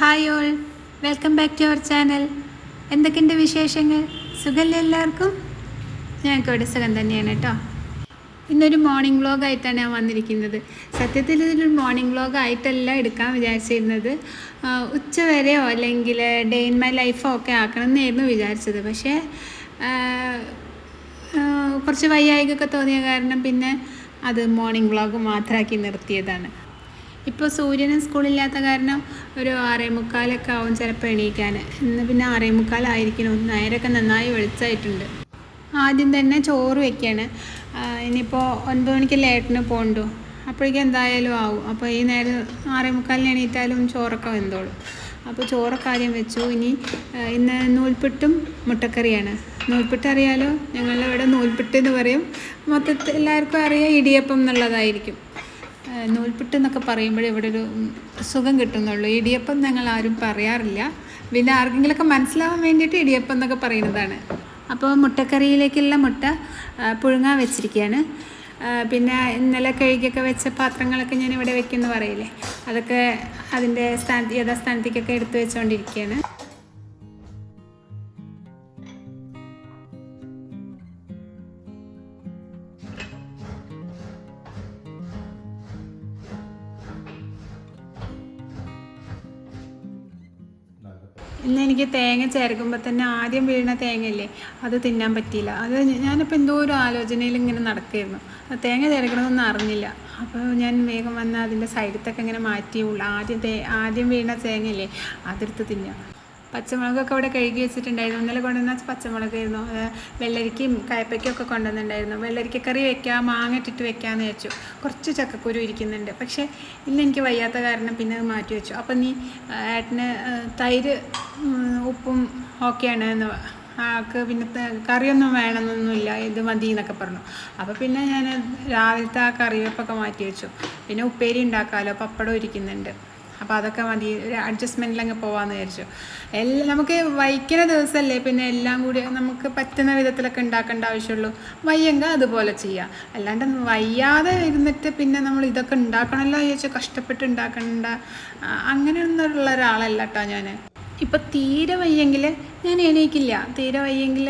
Hi all welcome back to our channel എന്തൊക്കെയുണ്ട് വിശേഷങ്ങൾ? സുഖമല്ലേ എല്ലാവർക്കും? ഞങ്ങൾക്ക് ഇവിടെ സുഖം തന്നെയാണ് കേട്ടോ ഇന്നൊരു മോർണിംഗ് വ്ലോഗായിട്ടാണ് ഞാൻ വന്നിരിക്കുന്നത്. സത്യത്തിൽ ഇതൊരു മോർണിംഗ് വ്ലോഗ് ആയിട്ടല്ല എടുക്കാൻ വിചാരിച്ചിരുന്നത്. ഉച്ച വരെയോ അല്ലെങ്കിൽ ഡേ ഇൻ മൈ ലൈഫോ ഒക്കെ ആക്കണം എന്നായിരുന്നു വിചാരിച്ചത്. പക്ഷേ കുറച്ച് വയ്യായികൊക്കെ തോന്നിയ കാരണം പിന്നെ അത് മോർണിംഗ് വ്ലോഗ് മാത്രമാക്കി നിർത്തിയതാണ്. ഇപ്പോൾ സൂര്യനും സ്കൂളില്ലാത്ത കാരണം ഒരു ആറേ മുക്കാലൊക്കെ ആവും ചിലപ്പോൾ എണീക്കാൻ. ഇന്ന് പിന്നെ ആറേ മുക്കാലായിരിക്കണം നേരൊക്കെ നന്നായി വെളിച്ചായിട്ടുണ്ട്. ആദ്യം തന്നെ ചോറ് വെക്കുകയാണ് ഇനിയിപ്പോൾ ഒൻപത് മണിക്ക് ലേട്ടിന് പോകണ്ടു അപ്പോഴേക്കും എന്തായാലും ആവും. അപ്പോൾ ഈ നേരം ആറേ മുക്കാലിന് എണീറ്റാലും ചോറൊക്കെ വെന്തോളും. അപ്പോൾ ചോറൊക്കെ ആദ്യം വെച്ചു. ഇനി ഇന്ന് നൂൽപ്പിട്ടും മുട്ടക്കറിയാണ്. നൂൽപ്പിട്ട് അറിയാലോ? ഞങ്ങളുടെ ഇവിടെ നൂൽപ്പിട്ട് എന്ന് പറയും. മൊത്തത്തിൽ എല്ലാവർക്കും അറിയാം ഇടിയപ്പം എന്നുള്ളതായിരിക്കും. നൂൽപുട്ട് എന്നൊക്കെ പറയുമ്പോൾ ഇവിടെ ഒരു സുഖം കിട്ടുന്നുള്ളൂ. ഇടിയപ്പം ഞങ്ങൾ ആരും പറയാറില്ല. പിന്നെ ആർക്കെങ്കിലുമൊക്കെ മനസ്സിലാവാൻ വേണ്ടിയിട്ട് ഇടിയപ്പം എന്നൊക്കെ പറയുന്നതാണ്. അപ്പോൾ മുട്ടക്കറിയിലേക്കുള്ള മുട്ട പുഴുങ്ങാൻ വെച്ചിരിക്കുകയാണ്. പിന്നെ ഇന്നലെ കഴുകിയൊക്കെ വെച്ച പാത്രങ്ങളൊക്കെ ഞാൻ ഇവിടെ വെക്കുമെന്ന് പറയില്ലേ? അതൊക്കെ അതിന്റെ സ്ഥാനത്ത് യഥാസ്ഥാനത്തേക്കൊക്കെ എടുത്തു വെച്ചുകൊണ്ടിരിക്കുകയാണ്. ഇന്ന് എനിക്ക് തേങ്ങ ചേർക്കുമ്പോൾ തന്നെ ആദ്യം വീഴുന്ന തേങ്ങയില്ലേ അത് തിന്നാൻ പറ്റിയില്ല. അത് ഞാനിപ്പോൾ എന്തോ ഒരു ആലോചനയിൽ ഇങ്ങനെ നടക്കുകയായിരുന്നു. തേങ്ങ ചേർക്കണമെന്നൊന്നും അറിഞ്ഞില്ല. അപ്പോൾ ഞാൻ വേഗം വന്ന് അതിന്റെ സൈഡത്തൊക്കെ ഇങ്ങനെ മാറ്റിയുള്ളൂ ആദ്യം തേ ആദ്യം വീണ തേങ്ങയില്ലേ അതെടുത്ത് തിന്നാം പച്ചമുളകൊക്കെ അവിടെ കഴുകി വെച്ചിട്ടുണ്ടായിരുന്നു. ഇന്നലെ കൊണ്ടുവന്ന പച്ചമുളകായിരുന്നു. വെള്ളരിക്കയും കയ്പ്പയ്ക്കും ഒക്കെ കൊണ്ടുവന്നിട്ടുണ്ടായിരുന്നു. വെള്ളരിക്ക കറി വെക്കാം മാങ്ങ ഇട്ടിട്ട് വെക്കാമെന്ന് വെച്ചു കുറച്ച് ചക്കക്കുരു ഇരിക്കുന്നുണ്ട്. പക്ഷേ ഇന്ന് എനിക്ക് വയ്യാത്ത കാരണം പിന്നെ അത് മാറ്റി വെച്ചു. അപ്പം നീ ഏട്ടന് തൈര് ഉപ്പും ഓക്കെയാണ് എന്ന് ആൾക്ക് പിന്നെ കറിയൊന്നും വേണമെന്നൊന്നുമില്ല. ഇത് മതി എന്നൊക്കെ പറഞ്ഞു. അപ്പോൾ പിന്നെ ഞാൻ രാവിലത്തെ ആ കറിവേപ്പൊക്കെ മാറ്റി വെച്ചു. പിന്നെ ഉപ്പേരി ഉണ്ടാക്കാമല്ലോ പപ്പടം ഇരിക്കുന്നുണ്ട്. അപ്പോൾ അതൊക്കെ മതി ഒരു അഡ്ജസ്റ്റ്മെന്റിലങ്ങ് പോകാമെന്ന് വിചാരിച്ചു. എല്ലാം നമുക്ക് വൈക്കുന്ന ദിവസമല്ലേ പിന്നെ എല്ലാം കൂടി നമുക്ക് പറ്റുന്ന വിധത്തിലൊക്കെ ഉണ്ടാക്കേണ്ട ആവശ്യമുള്ളൂ വയ്യെങ്കിൽ അതുപോലെ ചെയ്യാം. അല്ലാണ്ട് വയ്യാതെ ഇരുന്നിട്ട് പിന്നെ നമ്മൾ ഇതൊക്കെ ഉണ്ടാക്കണമല്ലോ ചോദിച്ചാൽ കഷ്ടപ്പെട്ട് ഉണ്ടാക്കണ്ട അങ്ങനെയൊന്നുള്ള ഒരാളല്ല കേട്ടോ ഞാൻ ഇപ്പോൾ തീരെ വയ്യെങ്കിൽ ഞാൻ എണീക്കില്ല. തീരെ വയ്യെങ്കിൽ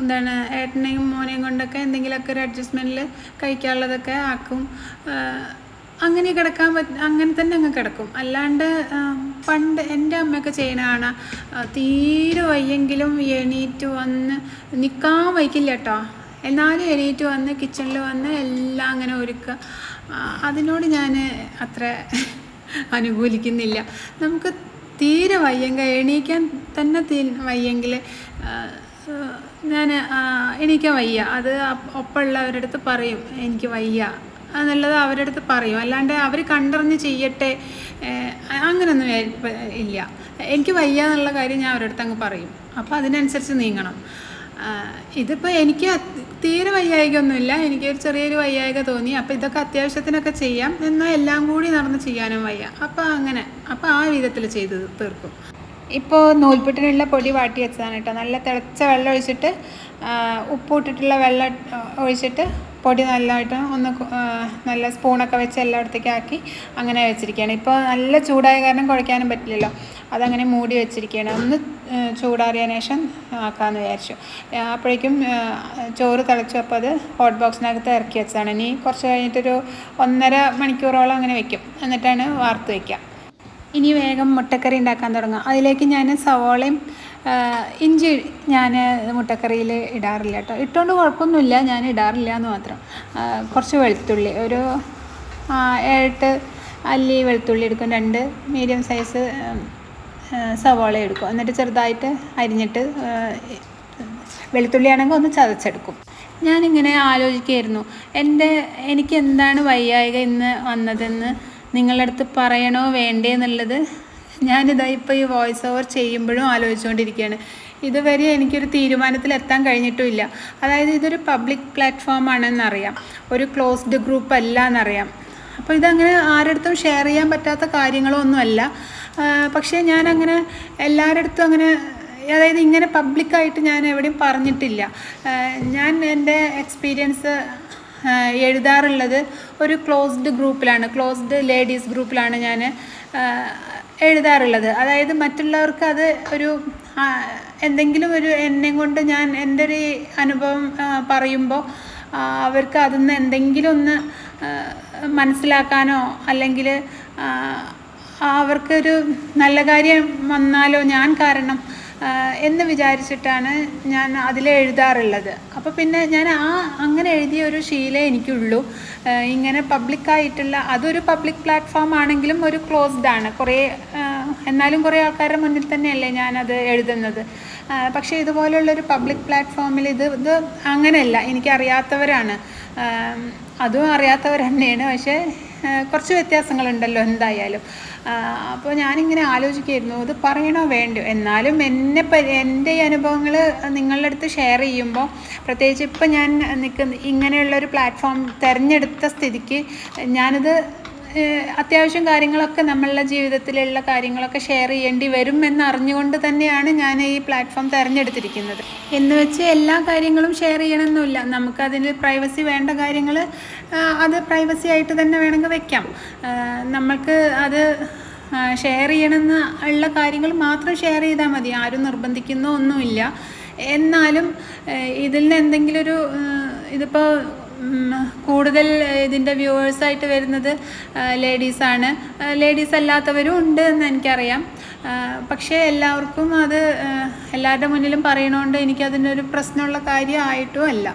എന്താണ് ഏട്ടനെയും മോനെയും കൊണ്ടൊക്കെ എന്തെങ്കിലുമൊക്കെ ഒരു അഡ്ജസ്റ്റ്മെന്റിൽ കഴിക്കാനുള്ളതൊക്കെ ആക്കും. അങ്ങനെ കിടക്കാൻ പറ്റ അങ്ങനെ തന്നെ അങ്ങ് കിടക്കും. അല്ലാണ്ട് പണ്ട് എന്റെ അമ്മയൊക്കെ ചെയ്യണതാണ് തീരെ വയ്യെങ്കിലും എണീറ്റ് വന്ന് നിൽക്കാൻ വയ്ക്കില്ല കേട്ടോ. എന്നാലും എണീറ്റ് വന്ന് കിച്ചണിൽ വന്ന് എല്ലാം അങ്ങനെ ഒരുക്കുക. അതിനോട് ഞാൻ അത്ര അനുകൂലിക്കുന്നില്ല. നമുക്ക് തീരെ വയ്യെങ്കിൽ എണീക്കാൻ തന്നെ തീ വയ്യെങ്കിൽ ഞാൻ എണീക്കാൻ വയ്യ. അത് ഒപ്പമുള്ളവരുടെ അടുത്ത് പറയും എനിക്ക് വയ്യ. എന്നുള്ളത് അവരുടെ അടുത്ത് പറയും. അല്ലാണ്ട് അവർ കണ്ടറിഞ്ഞ് ചെയ്യട്ടെ അങ്ങനൊന്നും ഇല്ല. എനിക്ക് വയ്യ എന്നുള്ള കാര്യം ഞാൻ അവരുടെ അടുത്ത് അങ്ങ് പറയും. അപ്പോൾ അതിനനുസരിച്ച് നീങ്ങണം. ഇതിപ്പോൾ എനിക്ക് തീരെ വയ്യായികൊന്നുമില്ല എനിക്കൊരു ചെറിയൊരു വയ്യായിക തോന്നി. അപ്പോൾ ഇതൊക്കെ അത്യാവശ്യത്തിനൊക്കെ ചെയ്യാം. എന്നാൽ എല്ലാം കൂടി നടന്ന് ചെയ്യാനും വയ്യ. അപ്പോൾ അങ്ങനെ. അപ്പോൾ ആ വിധത്തിൽ ചെയ്ത് തീർക്കും. ഇപ്പോൾ നൂൽപുട്ടിനുള്ള പൊടി വാട്ടി വെച്ചതാണ് കേട്ടോ. നല്ല തിളച്ച വെള്ളം ഒഴിച്ചിട്ട് ഉപ്പ് ഇട്ടിട്ടുള്ള വെള്ളം ഒഴിച്ചിട്ട് പൊടി നല്ലതായിട്ട് ഒന്ന് നല്ല സ്പൂണൊക്കെ വെച്ച് എല്ലായിടത്തേക്കും ആക്കി അങ്ങനെ വെച്ചിരിക്കുകയാണ്. ഇപ്പോൾ നല്ല ചൂടായ കാരണം കുഴയ്ക്കാനും പറ്റില്ലല്ലോ. അതങ്ങനെ മൂടി വെച്ചിരിക്കുകയാണ്. ഒന്ന് ചൂടാറിയതിന് ശേഷം ആക്കാമെന്ന് വിചാരിച്ചു. അപ്പോഴേക്കും ചോറ് തിളച്ചു അപ്പോൾ അത് ഹോട്ട് ബോക്സിനകത്ത് ഇറക്കി വെച്ചതാണ്. ഇനി കുറച്ച് കഴിഞ്ഞിട്ടൊരു ഒന്നര മണിക്കൂറോളം അങ്ങനെ വെക്കും. എന്നിട്ടാണ് വാർത്ത് വയ്ക്കുക ഇനി വേഗം മുട്ടക്കറി ഉണ്ടാക്കാൻ തുടങ്ങാം. അതിലേക്ക് ഞാൻ സവോളയും ഇഞ്ചി ഞാൻ മുട്ടക്കറിയിൽ ഇടാറില്ല കേട്ടോ. ഇട്ടുകൊണ്ട് കുഴപ്പമൊന്നുമില്ല ഞാൻ ഇടാറില്ല എന്ന് മാത്രം. കുറച്ച് വെളുത്തുള്ളി ഒരു ഏഴെട്ട് അല്ലി വെളുത്തുള്ളി എടുക്കും രണ്ട് മീഡിയം സൈസ് സവോള എടുക്കും. എന്നിട്ട് ചെറുതായിട്ട് അരിഞ്ഞിട്ട് വെളുത്തുള്ളിയാണെങ്കിൽ ഒന്ന് ചതച്ചെടുക്കും. ഞാനിങ്ങനെ ആലോചിക്കുകയായിരുന്നു എന്റെ എനിക്ക് എന്താണ് വയ്യായിക ഇന്ന് വന്നതെന്ന്? നിങ്ങളുടെ അടുത്ത് പറയണോ വേണ്ടേ എന്നുള്ളത്? ഞാനിതാ ഇപ്പോൾ ഈ വോയിസ് ഓവർ ചെയ്യുമ്പോഴും ആലോചിച്ചുകൊണ്ടിരിക്കുകയാണ് ഇതുവരെ എനിക്കൊരു തീരുമാനത്തിൽ എത്താൻ കഴിഞ്ഞിട്ടുമില്ല. അതായത് ഇതൊരു പബ്ലിക് പ്ലാറ്റ്ഫോം ആണെന്നറിയാം. ഒരു ക്ലോസ്ഡ് ഗ്രൂപ്പ് അല്ല എന്നറിയാം അപ്പോൾ ഇതങ്ങനെ ആരുടെടുത്തും ഷെയർ ചെയ്യാൻ പറ്റാത്ത കാര്യങ്ങളൊന്നുമല്ല. പക്ഷേ ഞാനങ്ങനെ എല്ലാവരുടെ അടുത്തും അങ്ങനെ അതായത് ഇങ്ങനെ പബ്ലിക്കായിട്ട് ഞാൻ എവിടെയും പറഞ്ഞിട്ടില്ല. ഞാൻ എന്റെ എക്സ്പീരിയൻസ് എഴുതാറുള്ളത് ഒരു ക്ലോസ്ഡ് ഗ്രൂപ്പിലാണ് ക്ലോസ്ഡ് ലേഡീസ് ഗ്രൂപ്പിലാണ് ഞാൻ എഴുതാറുള്ളത്. അതായത് മറ്റുള്ളവർക്ക് അത് ഒരു എന്തെങ്കിലും ഒരു എന്നെ കൊണ്ട് ഞാൻ എന്റെ ഒരു അനുഭവം പറയുമ്പോൾ അവർക്ക് അതിൽ നിന്ന് എന്തെങ്കിലും ഒന്ന് മനസ്സിലാക്കാനോ അല്ലെങ്കിൽ അവർക്കൊരു നല്ല കാര്യം വന്നാലോ ഞാൻ കാരണം എന്ന് വിചാരിച്ചിട്ടാണ് ഞാൻ അതിൽ എഴുതാറുള്ളത്. അപ്പോൾ പിന്നെ ഞാൻ ആ അങ്ങനെ എഴുതിയ ഒരു ശീലം എനിക്കുള്ളൂ. ഇങ്ങനെ പബ്ലിക്കായിട്ടുള്ള അതൊരു പബ്ലിക് പ്ലാറ്റ്ഫോം ആണെങ്കിലും ഒരു ക്ലോസ്ഡ് ആണ്. കുറേ എന്നാലും കുറേ ആൾക്കാരുടെ മുന്നിൽ തന്നെയല്ലേ ഞാനത് എഴുതുന്നത്. പക്ഷേ ഇതുപോലുള്ളൊരു പബ്ലിക് പ്ലാറ്റ്ഫോമിൽ ഇത് ഇത് അങ്ങനെയല്ല. എനിക്കറിയാത്തവരാണ്. അതും അറിയാത്തവർ തന്നെയാണ്. പക്ഷേ കുറച്ച് വ്യത്യാസങ്ങളുണ്ടല്ലോ എന്തായാലും. അപ്പോൾ ഞാനിങ്ങനെ ആലോചിക്കായിരുന്നു ഇത് പറയണോ വേണ്ടോ എന്നാലും എന്നെ എന്റെ ഈ അനുഭവങ്ങൾ നിങ്ങളുടെ അടുത്ത് ഷെയർ ചെയ്യുമ്പോൾ പ്രത്യേകിച്ച് ഇപ്പം ഞാൻ നിൽക്കുന്ന ഇങ്ങനെയുള്ളൊരു പ്ലാറ്റ്ഫോം തിരഞ്ഞെടുത്ത സ്ഥിതിക്ക് ഞാനിത് അത്യാവശ്യം കാര്യങ്ങളൊക്കെ നമ്മളുടെ ജീവിതത്തിലുള്ള കാര്യങ്ങളൊക്കെ ഷെയർ ചെയ്യേണ്ടി വരും എന്ന് അറിഞ്ഞുകൊണ്ട് തന്നെയാണ് ഞാൻ ഈ പ്ലാറ്റ്ഫോം തിരഞ്ഞെടുത്തിരിക്കുന്നത്. എന്ന് വെച്ച് എല്ലാ കാര്യങ്ങളും ഷെയർ ചെയ്യണമെന്നില്ല നമുക്കതിൽ പ്രൈവസി വേണ്ട കാര്യങ്ങൾ അത് പ്രൈവസി ആയിട്ട് തന്നെ വേണമെങ്കിൽ വെക്കാം. നമ്മൾക്ക് അത് ഷെയർ ചെയ്യണമെന്ന് ഉള്ള കാര്യങ്ങൾ മാത്രം ഷെയർ ചെയ്താൽ മതി. ആരും നിർബന്ധിക്കുന്നോ ഒന്നുമില്ല എന്നാലും ഇതിൽ നിന്ന് എന്തെങ്കിലും ഒരു ഇതിപ്പോൾ കൂടുതൽ ഇതിന്റെ വ്യൂവേഴ്സായിട്ട് വരുന്നത് ലേഡീസാണ് ലേഡീസ് അല്ലാത്തവരും ഉണ്ട് എന്ന് എനിക്കറിയാം. പക്ഷേ എല്ലാവർക്കും അത് എല്ലാവരുടെ മുന്നിലും പറയണോണ്ട് എനിക്കതിന്റെ ഒരു പ്രശ്നമുള്ള കാര്യമായിട്ടും അല്ല.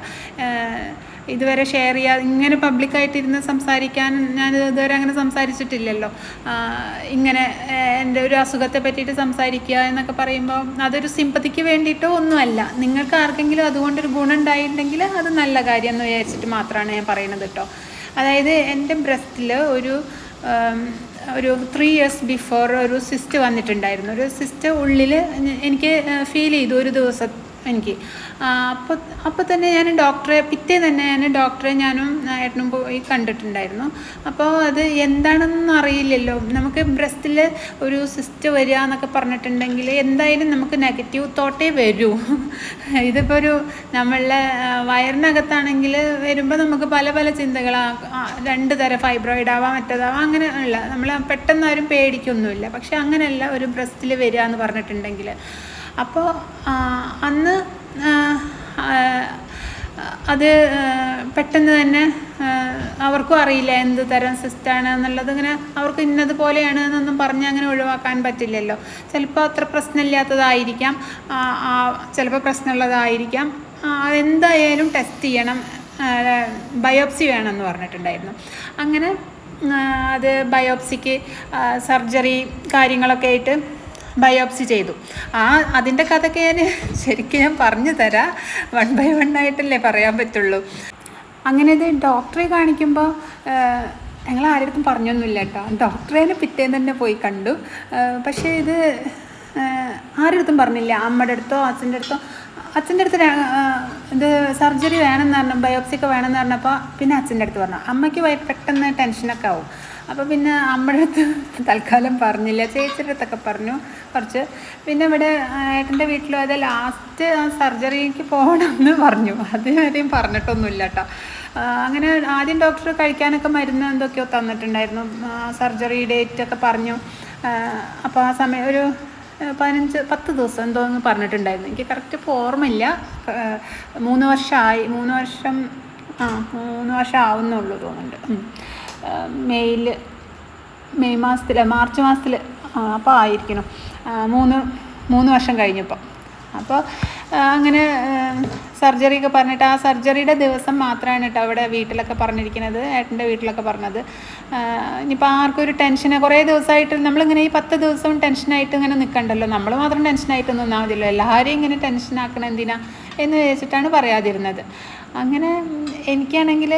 ഇതുവരെ ഷെയർ ചെയ്യാ ഇങ്ങനെ പബ്ലിക്കായിട്ടിരുന്ന് സംസാരിക്കാൻ ഞാൻ ഇതുവരെ അങ്ങനെ സംസാരിച്ചിട്ടില്ലല്ലോ. ഇങ്ങനെ എന്റെ ഒരു അസുഖത്തെ പറ്റിയിട്ട് സംസാരിക്കുക എന്നൊക്കെ പറയുമ്പോൾ അതൊരു സിമ്പതിക്ക് വേണ്ടിയിട്ടോ ഒന്നുമല്ല. നിങ്ങൾക്ക് ആർക്കെങ്കിലും അതുകൊണ്ടൊരു ഗുണം ഉണ്ടായിട്ടുണ്ടെങ്കിൽ അത് നല്ല കാര്യം എന്ന് വിചാരിച്ചിട്ട് മാത്രമാണ് ഞാൻ പറയുന്നത് കേട്ടോ. അതായത് എന്റെ ബ്രസ്റ്റിൽ ഒരു ഒരു ത്രീ ഇയേഴ്സ് ബിഫോർ ഒരു സിസ്റ്റ് വന്നിട്ടുണ്ടായിരുന്നു. ഒരു സിസ്റ്റ് ഉള്ളിൽ എനിക്ക് ഫീൽ ചെയ്തു ഒരു ദിവസം എനിക്ക്. അപ്പോൾ അപ്പോൾ തന്നെ ഞാൻ ഡോക്ടറെ പിറ്റേ തന്നെ ഞാൻ ഡോക്ടറെ ഞാനും ഏട്ടനും പോയി കണ്ടിട്ടുണ്ടായിരുന്നു. അപ്പോൾ അത് എന്താണെന്നൊന്നും അറിയില്ലല്ലോ. നമുക്ക് ബ്രസ്റ്റിൽ ഒരു സിസ്റ്റ് വരിക എന്നൊക്കെ പറഞ്ഞിട്ടുണ്ടെങ്കിൽ എന്തായാലും നമുക്ക് നെഗറ്റീവ് തോട്ടേ വരൂ. ഇതിപ്പോൾ ഒരു നമ്മളുടെ വയറിനകത്താണെങ്കിൽ വരുമ്പോൾ നമുക്ക് പല പല ചിന്തകളാണ് രണ്ട് തരം ഫൈബ്രോയിഡ് ആവാം മറ്റേതാവാം അങ്ങനെ ഉള്ള. നമ്മൾ പെട്ടെന്ന് ആരും പേടിക്കൊന്നുമില്ല. പക്ഷെ അങ്ങനെയല്ല ഒരു ബ്രസ്റ്റിൽ വരിക എന്ന് പറഞ്ഞിട്ടുണ്ടെങ്കിൽ. അപ്പോൾ അന്ന് അത് പെട്ടെന്ന് തന്നെ അവർക്കും അറിയില്ല എന്ത് തരം സിസ്റ്റാണ് എന്നുള്ളത്. ഇങ്ങനെ അവർക്ക് ഇന്നത് പോലെയാണ് എന്നൊന്നും പറഞ്ഞ് അങ്ങനെ ഒഴിവാക്കാൻ പറ്റില്ലല്ലോ. ചിലപ്പോൾ അത്ര പ്രശ്നമില്ലാത്തതായിരിക്കാം. ചിലപ്പോൾ പ്രശ്നമുള്ളതായിരിക്കാം. അതെന്തായാലും ടെസ്റ്റ് ചെയ്യണം. ബയോപ്സി വേണമെന്ന് പറഞ്ഞിട്ടുണ്ടായിരുന്നു. അങ്ങനെ അത് ബയോപ്സിക്ക് സർജറി കാര്യങ്ങളൊക്കെ ആയിട്ട് ബയോപ്സി ചെയ്തു. ആ അതിന്റെ കഥയൊക്കെ ഞാൻ ശരിക്കും ഞാൻ പറഞ്ഞു തരാം. വൺ ബൈ വൺ ആയിട്ടല്ലേ പറയാൻ പറ്റുള്ളൂ. അങ്ങനെ ഇത് ഡോക്ടറെ കാണിക്കുമ്പോൾ ഞങ്ങൾ ആരുടെ പറഞ്ഞൊന്നുമില്ല കേട്ടോ. ഡോക്ടറെ പിറ്റേന്ന് തന്നെ പോയി കണ്ടു. പക്ഷേ ഇത് ആരുടെ പറഞ്ഞില്ല. അമ്മയുടെ അടുത്തോ അച്ഛന്റെ അടുത്തോ. അച്ഛന്റെ അടുത്ത് ഇത് സർജറി വേണമെന്ന് പറഞ്ഞു ബയോപ്സി ഒക്കെ വേണമെന്ന് പറഞ്ഞപ്പോൾ പിന്നെ അച്ഛന്റെ അടുത്ത് പറഞ്ഞു. അമ്മയ്ക്ക് പെട്ടെന്ന് ടെൻഷനൊക്കെ ആവും. അപ്പോൾ പിന്നെ അമ്മയുടെ അടുത്ത് തൽക്കാലം പറഞ്ഞില്ല ചേച്ചിയുടെ അടുത്തൊക്കെ പറഞ്ഞു കുറച്ച്. പിന്നെ ഇവിടെ ഏട്ടന്റെ വീട്ടിലും അത് ലാസ്റ്റ് ആ സർജറിക്ക് പോകണമെന്ന് പറഞ്ഞു. അതുവരെയും പറഞ്ഞിട്ടൊന്നുമില്ല കേട്ടോ അങ്ങനെ ആദ്യം ഡോക്ടർ കഴിക്കാനൊക്കെ മരുന്ന് എന്തൊക്കെയോ തന്നിട്ടുണ്ടായിരുന്നു. സർജറി ഡേറ്റ് ഒക്കെ പറഞ്ഞു. അപ്പോൾ ആ സമയം ഒരു പതിനഞ്ച് പത്ത് ദിവസം എന്തോ എന്ന് പറഞ്ഞിട്ടുണ്ടായിരുന്നു. എനിക്ക് കറക്റ്റ് ഓർമ്മയില്ല. മൂന്ന് വർഷമായി മൂന്ന് വർഷം ആ മൂന്ന് വർഷം ആവുന്നുള്ളൂ തോന്നുന്നുണ്ട്. മെയ്യിൽ മെയ് മാസത്തിൽ മാർച്ച് മാസത്തിൽ അപ്പോൾ ആയിരിക്കണം. മൂന്ന് മൂന്ന് വർഷം കഴിഞ്ഞപ്പോൾ അപ്പോൾ അങ്ങനെ സർജറി ഒക്കെ പറഞ്ഞിട്ട് ആ സർജറിയുടെ ദിവസം മാത്രമാണ് കേട്ടോ അവിടെ വീട്ടിലൊക്കെ പറഞ്ഞിരിക്കുന്നത് ഏട്ടന്റെ വീട്ടിലൊക്കെ പറഞ്ഞത്. ഇനിയിപ്പോൾ ആർക്കും ഒരു ടെൻഷന് കുറേ ദിവസമായിട്ട് നമ്മളിങ്ങനെ ഈ പത്ത് ദിവസവും ടെൻഷനായിട്ട് ഇങ്ങനെ നിൽക്കണ്ടല്ലോ നമ്മൾ മാത്രം ടെൻഷനായിട്ട് ഒന്നാമതില്ല എല്ലാവരെയും ഇങ്ങനെ ടെൻഷനാക്കണം എന്തിനാ എന്ന് വിചാരിച്ചിട്ടാണ് പറയാതിരുന്നത്. അങ്ങനെ എനിക്കാണെങ്കിൽ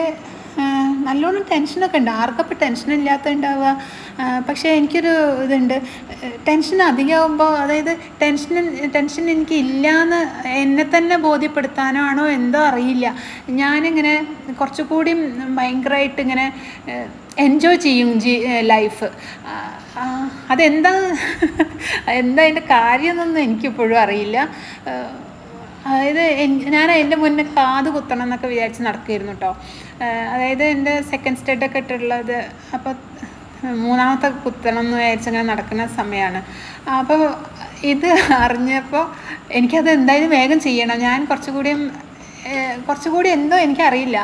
നല്ലോണം ടെൻഷനൊക്കെ ഉണ്ട്. ആർക്കപ്പോൾ ടെൻഷൻ ഇല്ലാത്ത ഉണ്ടാവുക പക്ഷേ എനിക്കൊരു ഇതുണ്ട്. ടെൻഷൻ അധികമാകുമ്പോൾ അതായത് ടെൻഷൻ ടെൻഷൻ എനിക്ക് ഇല്ലയെന്ന് എന്നെ തന്നെ ബോധ്യപ്പെടുത്താനോ ആണോ എന്തോ അറിയില്ല. ഞാനിങ്ങനെ കുറച്ചുകൂടി ഭയങ്കരമായിട്ട് ഇങ്ങനെ എൻജോയ് ചെയ്യും ജീ ലൈഫ് അതെന്താ? എന്താ അതിന്റെ കാര്യം എന്നൊന്നും എനിക്കിപ്പോഴും അറിയില്ല. അതായത് ഞാൻ അതിന്റെ മുന്നേ കാത് കുത്തണം എന്നൊക്കെ വിചാരിച്ച് നടക്കുമായിരുന്നു കേട്ടോ അതായത് എന്റെ സെക്കൻഡ് സ്റ്റെഡൊക്കെ ഇട്ടിട്ടുള്ളത് അപ്പോൾ മൂന്നാമത്തെ കുത്തണം എന്ന് വിചാരിച്ചങ്ങനെ നടക്കുന്ന സമയമാണ് അപ്പോൾ ഇത് അറിഞ്ഞപ്പോൾ എനിക്കത് എന്തായാലും വേഗം ചെയ്യണം. ഞാൻ കുറച്ചുകൂടിയും കുറച്ചുകൂടി എന്തോ എനിക്കറിയില്ല.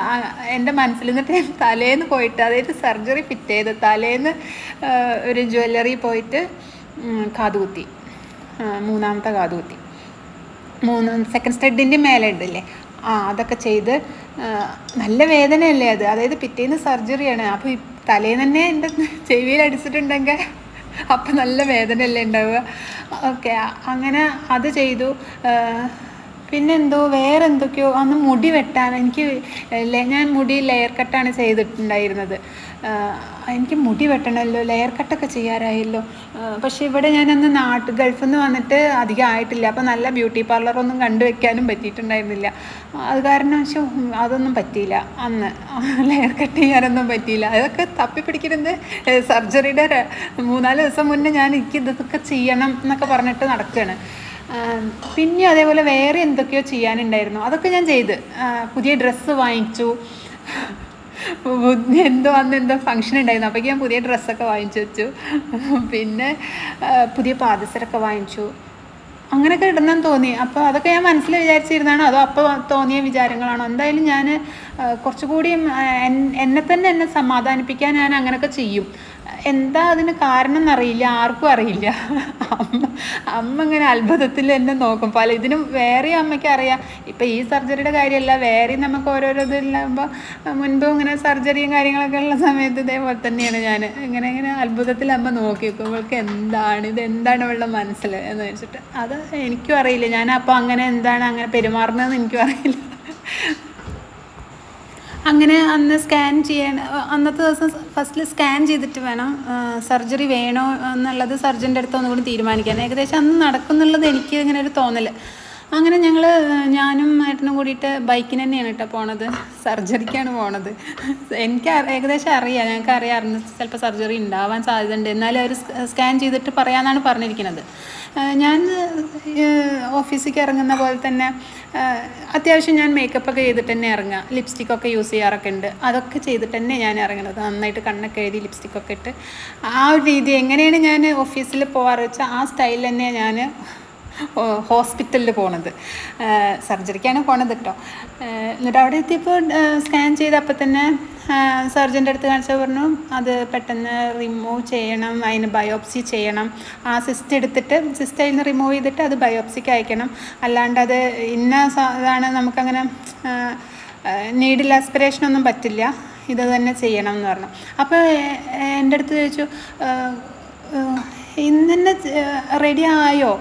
എന്റെ മനസ്സിൽ നിന്നിട്ട് ഞാൻ തലേന്ന് പോയിട്ട് അതായത് സർജറി ഫിറ്റ് ചെയ്ത് തലേന്ന് ഒരു ജ്വല്ലറി പോയിട്ട് കാതുകുത്തി. മൂന്നാമത്തെ കാതുകുത്തി. മൂന്ന് സെക്കൻഡ് സ്റ്റെഡിന്റെ മേലെ ഉണ്ടല്ലേ? ആ അതൊക്കെ ചെയ്ത് നല്ല വേദനയല്ലേ അത്? അതായത് പിറ്റേന്ന് സർജറിയാണ്. അപ്പോൾ തലേന്ന് തന്നെ എന്റെ ചെവിയിൽ അടിച്ചിട്ടുണ്ടെങ്കിൽ അപ്പം നല്ല വേദനയല്ലേ ഉണ്ടാവുക? ഓക്കെ അങ്ങനെ അത് ചെയ്തു. പിന്നെന്തോ വേറെ എന്തൊക്കെയോ അന്ന് മുടി വെട്ടാൻ എനിക്ക് ഞാൻ മുടി ലെയർ കട്ടാണ് ചെയ്തിട്ടുണ്ടായിരുന്നത്. എനിക്ക് മുടി വെട്ടണമല്ലോ ലെയർ കട്ടൊക്കെ ചെയ്യാറായല്ലോ. പക്ഷെ ഇവിടെ ഞാനന്ന് നാട്ട് ഗൾഫിൽ നിന്ന് വന്നിട്ട് അധികം ആയിട്ടില്ല. അപ്പോൾ നല്ല ബ്യൂട്ടി പാർലറൊന്നും കണ്ടു കണ്ടുവെക്കാനും പറ്റിയിട്ടുണ്ടായിരുന്നില്ല. അത് കാരണം വെച്ചാൽ അതൊന്നും പറ്റിയില്ല. അന്ന് ലെയർ കട്ട് ചെയ്യാനൊന്നും പറ്റിയില്ല. അതൊക്കെ തപ്പിപ്പിടിക്കുന്നത് സർജറിയുടെ മൂന്നാൽ ദിവസം മുന്നേ ഞാൻ എനിക്ക് ഇതൊക്കെ ചെയ്യണം എന്നൊക്കെ പറഞ്ഞിട്ട് നടക്കുകയാണ് പിന്നെ അതേപോലെ വേറെ എന്തൊക്കെയോ ചെയ്യാനുണ്ടായിരുന്നു. അതൊക്കെ ഞാൻ ചെയ്ത്. പുതിയ ഡ്രസ്സ് വാങ്ങിച്ചു. എന്തോ അന്ന് എന്തോ ഫംഗ്ഷൻ ഉണ്ടായിരുന്നു. അപ്പോഴേക്കും ഞാൻ പുതിയ ഡ്രസ്സൊക്കെ വാങ്ങിച്ചു വെച്ചു. പിന്നെ പുതിയ പാദസരമൊക്കെ വാങ്ങിച്ചു. അങ്ങനെയൊക്കെ ഇടണമെന്ന് തോന്നി. അപ്പോൾ അതൊക്കെ ഞാൻ മനസ്സിൽ വിചാരിച്ചിരുന്നാണോ അതോ അപ്പോൾ തോന്നിയ വിചാരങ്ങളാണോ? എന്തായാലും ഞാൻ കുറച്ചുകൂടി എന്നെ തന്നെ എന്നെ സമാധാനിപ്പിക്കാൻ ഞാൻ അങ്ങനെയൊക്കെ ചെയ്യും. എന്താ അതിന് കാരണം എന്നറിയില്ല ആർക്കും അറിയില്ല. അമ്മ അമ്മ ഇങ്ങനെ അത്ഭുതത്തിൽ എന്നെ നോക്കും. പല ഇതിനും വേറെ അമ്മയ്ക്ക് അറിയാം. ഇപ്പം ഈ സർജറിയുടെ കാര്യമല്ല വേറെ നമുക്ക് ഓരോരോ ഇതിലാകുമ്പോൾ മുൻപും ഇങ്ങനെ സർജറിയും കാര്യങ്ങളൊക്കെ ഉള്ള സമയത്ത് ഇതേപോലെ തന്നെയാണ് ഞാൻ. ഇങ്ങനെ ഇങ്ങനെ അത്ഭുതത്തിൽ അമ്മ നോക്കി ഇവൾക്ക് എന്താണ് ഇത്? എന്താണ് ഇവളുടെ മനസ്സിൽ എന്ന് വെച്ചിട്ട്. അത് എനിക്കും അറിയില്ല. ഞാൻ അപ്പോൾ അങ്ങനെ എന്താണ് അങ്ങനെ പെരുമാറുന്നതെന്ന് എനിക്കും അറിയില്ല. അങ്ങനെ അന്ന് സ്കാൻ ചെയ്യാൻ അന്നത്തെ ദിവസം ഫസ്റ്റിൽ സ്കാൻ ചെയ്തിട്ട് വേണം സർജറി വേണോ എന്നുള്ളത് സർജന്റെ അടുത്ത് ഒന്നുകൂടി തീരുമാനിക്കാൻ. ഏകദേശം അന്ന് നടക്കുന്നുള്ളത് എനിക്ക് ഇങ്ങനെ ഒരു തോന്നൽ അങ്ങനെ ഞങ്ങൾ ഞാനും ഏട്ടനും കൂടിയിട്ട് ബൈക്കിന് തന്നെയാണ് കേട്ടോ പോണത്. സർജറിക്കാണ് പോണത്. എനിക്ക് ഏകദേശം അറിയാം. ഞങ്ങൾക്ക് അറിയാമായിരുന്നു ചിലപ്പോൾ സർജറി ഉണ്ടാവാൻ സാധ്യതയുണ്ട്. എന്നാലും അവർ സ്കാൻ ചെയ്തിട്ട് പറയാമെന്നാണ് പറഞ്ഞിരിക്കുന്നത് ഞാൻ ഓഫീസിലേക്ക് ഇറങ്ങുന്ന പോലെ തന്നെ അത്യാവശ്യം ഞാൻ മേക്കപ്പ് ഒക്കെ ചെയ്തിട്ട് തന്നെ ഇറങ്ങുക ലിപ്സ്റ്റിക്കൊക്കെ യൂസ് ചെയ്യാറൊക്കെ ഉണ്ട്. അതൊക്കെ ചെയ്തിട്ട് തന്നെ ഞാൻ ഇറങ്ങുന്നത് നന്നായിട്ട് കണ്ണൊക്കെ എഴുതി ലിപ്സ്റ്റിക്കൊക്കെ ഇട്ട്. ആ ഒരു രീതി എങ്ങനെയാണ് ഞാൻ ഓഫീസിൽ പോകാറ് വെച്ചാൽ ആ സ്റ്റൈലിൽ തന്നെയാണ് ഞാൻ ഹോസ്പിറ്റലിൽ പോണത്. സർജറിക്കാണ് പോണത് കേട്ടോ എന്നിട്ട് അവിടെ എത്തിയപ്പോൾ സ്കാൻ ചെയ്തപ്പോൾ തന്നെ സർജന്റെ അടുത്ത് കാണിച്ചാൽ പറഞ്ഞു അത് പെട്ടെന്ന് റിമൂവ് ചെയ്യണം അതിന് ബയോപ്സി ചെയ്യണം. ആ സിസ്റ്റ് എടുത്തിട്ട് സിസ്റ്റ് അതിൽ നിന്ന് റിമൂവ് ചെയ്തിട്ട് അത് ബയോപ്സിക്ക് അയക്കണം. അല്ലാണ്ട് അത് ഇന്ന ഇതാണ് നമുക്കങ്ങനെ നീഡിൽ ആസ്പിറേഷനൊന്നും പറ്റില്ല. ഇത് തന്നെ ചെയ്യണം എന്ന് പറഞ്ഞു. അപ്പോൾ എന്റെ അടുത്ത് ചോദിച്ചു "ഏഹ്, ഏഹ്, ഇന്ന് തന്നെ റെഡി ആയോ?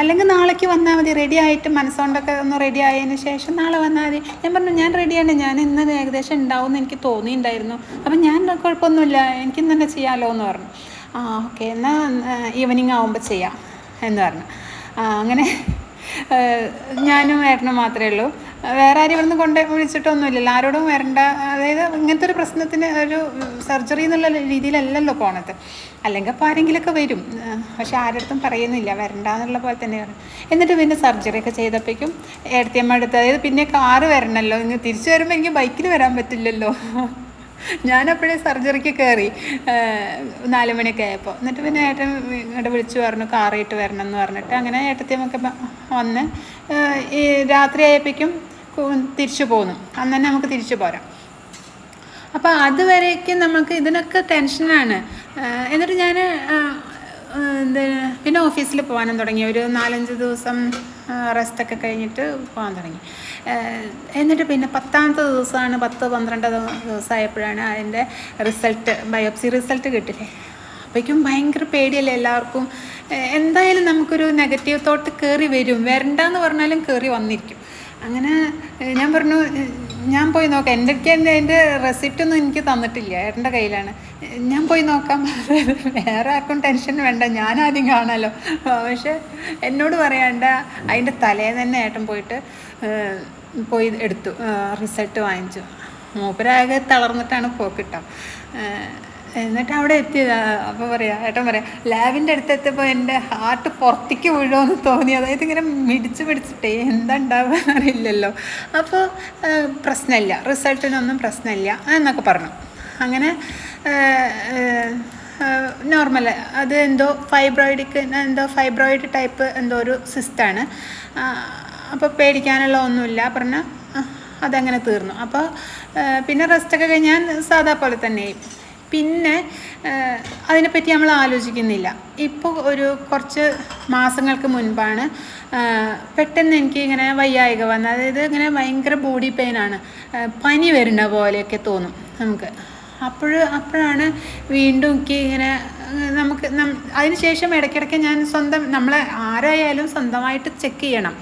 അല്ലെങ്കിൽ നാളേക്ക് വന്നാൽ മതി. റെഡി ആയിട്ട് മനസ്സുകൊണ്ടൊക്കെ ഒന്ന് റെഡി ആയതിന് ശേഷം നാളെ വന്നാൽ മതി. ഞാൻ പറഞ്ഞു ഞാൻ റെഡിയാണ് ഞാൻ ഇന്ന് ഏകദേശം ഉണ്ടാവും എന്ന് എനിക്ക് തോന്നിയിട്ടുണ്ടായിരുന്നു. അപ്പം ഞാൻ കുഴപ്പമൊന്നുമില്ല. എനിക്ക് ഇന്ന് തന്നെ ചെയ്യാമല്ലോ എന്ന് പറഞ്ഞു. ആ ഓക്കെ എന്നാൽ ഈവനിങ് ആവുമ്പോൾ ചെയ്യാം എന്ന് പറഞ്ഞു. അങ്ങനെ ഞാനും ഏട്ടനും മാത്രമേ ഉള്ളൂ. വേറെ ആരും ഇവിടുന്ന് കൊണ്ട് വിളിച്ചിട്ടൊന്നുമില്ലല്ലോ. ആരോടും വരണ്ട. അതായത് ഇങ്ങനത്തെ ഒരു പ്രശ്നത്തിന് ഒരു സർജറി എന്നുള്ള രീതിയിലല്ലല്ലോ പോണത്. അല്ലെങ്കിൽ അപ്പോൾ ആരെങ്കിലുമൊക്കെ വരും. പക്ഷെ ആരടുത്തും പറയുന്നില്ല. വരണ്ട എന്നുള്ള പോലെ തന്നെയാണ് എന്നിട്ട് പിന്നെ സർജറി ഒക്കെ ചെയ്തപ്പോഴേക്കും ഏടത്തിയമ്മ എടുത്ത് അതായത് പിന്നെ കാറ് വരണമല്ലോ ഇങ്ങ് തിരിച്ചു വരുമ്പോൾ എനിക്ക് ബൈക്കിൽ വരാൻ പറ്റില്ലല്ലോ. ഞാനപ്പോഴേ സർജറിക്ക് കയറി നാല് മണിയൊക്കെ ആയപ്പോൾ എന്നിട്ട് പിന്നെ ഏട്ടൻ ഇങ്ങോട്ട് വിളിച്ചു പറഞ്ഞു കാറിയിട്ട് വരണം എന്ന് പറഞ്ഞിട്ട്. അങ്ങനെ ഏട്ടത്തിയമ്മൊക്കെ വന്ന് ഈ രാത്രി ആയപ്പോഴേക്കും തിരിച്ചു പോന്നു. അന്ന് തന്നെ നമുക്ക് തിരിച്ചു പോരാം. അപ്പോൾ അതുവരേക്കും നമുക്ക് ഇതിനൊക്കെ ടെൻഷനാണ്. എന്നിട്ട് ഞാൻ പിന്നെ ഓഫീസിൽ പോകാനും തുടങ്ങി. ഒരു നാലഞ്ച് ദിവസം റെസ്റ്റൊക്കെ കഴിഞ്ഞിട്ട് പോകാൻ തുടങ്ങി. എന്നിട്ട് പിന്നെ പത്താമത്തെ ദിവസമാണ് പത്ത് പന്ത്രണ്ട് ദിവസമായപ്പോഴാണ് അതിന്റെ റിസൾട്ട് ബയോപ്സി റിസൾട്ട് കിട്ടില്ലേ? അപ്പോഴേക്കും ഭയങ്കര പേടിയല്ലേ എല്ലാവർക്കും. എന്തായാലും നമുക്കൊരു നെഗറ്റീവ് തോട്ട് കയറി വരും. വരണ്ടെന്ന് പറഞ്ഞാലും കയറി വന്നിരിക്കും. അങ്ങനെ ഞാൻ പറഞ്ഞു ഞാൻ പോയി നോക്കാം. എന്റെ എന്റെ അതിന്റെ റെസിപ്റ്റ് ഒന്നും എനിക്ക് തന്നിട്ടില്ല. ഏട്ടന്റെ കയ്യിലാണ്. ഞാൻ പോയി നോക്കാം. വേറെ ആർക്കും ടെൻഷൻ വേണ്ട. ഞാൻ ആദ്യം കാണാമല്ലോ പക്ഷെ എന്നോട് പറയാണ്ട അതിന്റെ തലേന്ന് തന്നെ ഏട്ടൻ പോയിട്ട് പോയി എടുത്തു. റിസൾട്ട് വാങ്ങിച്ചു. മൂപ്പരാകെ തളർന്നിട്ടാണ് പോക്കിട്ടോ എന്നിട്ട് അവിടെ എത്തിയത് അപ്പോൾ പറയാ ഏട്ടൻ പറയാം ലാബിന്റെ അടുത്ത് എത്തിയപ്പോൾ എന്റെ ഹാർട്ട് പുറത്തേക്ക് വീഴുമെന്ന് തോന്നി. അതായത് ഇങ്ങനെ മിടിച്ച് പിടിച്ചിട്ടേ എന്താ ഉണ്ടാവുക അറിയില്ലല്ലോ. അപ്പോൾ പ്രശ്നമില്ല. റിസൾട്ടിനൊന്നും പ്രശ്നമില്ല. എന്നൊക്കെ പറഞ്ഞു. അങ്ങനെ നോർമൽ. അത് എന്തോ ഫൈബ്രോയിഡിക്ക് എന്തോ ഫൈബ്രോയിഡ് ടൈപ്പ് എന്തോ ഒരു സിസ്റ്റാണ്. അപ്പോൾ പേടിക്കാനുള്ള ഒന്നുമില്ല. പറഞ്ഞാൽ അതങ്ങനെ തീർന്നു. അപ്പോൾ പിന്നെ റെസ്റ്റൊക്കെ കഴിഞ്ഞാൽ സാധാ പോലെ തന്നെയായി പിന്നെ അതിനെപ്പറ്റി നമ്മൾ ആലോചിക്കുന്നില്ല. ഇപ്പോൾ ഒരു കുറച്ച് മാസങ്ങൾക്ക് മുൻപാണ് പെട്ടെന്ന് എനിക്ക് ഇങ്ങനെ വയ്യായിക വന്നത് അതായത് ഇങ്ങനെ ഭയങ്കര ബോഡി പെയിനാണ് പനി വരുന്ന പോലെയൊക്കെ തോന്നും നമുക്ക്. അപ്പോൾ അപ്പോഴാണ് വീണ്ടും എനിക്ക് ഇങ്ങനെ നമുക്ക് അതിന് ശേഷം ഇടയ്ക്കിടയ്ക്ക് ഞാൻ സ്വന്തം നമ്മളെ ആരായാലും സ്വന്തമായിട്ട് ചെക്ക് ചെയ്യണം.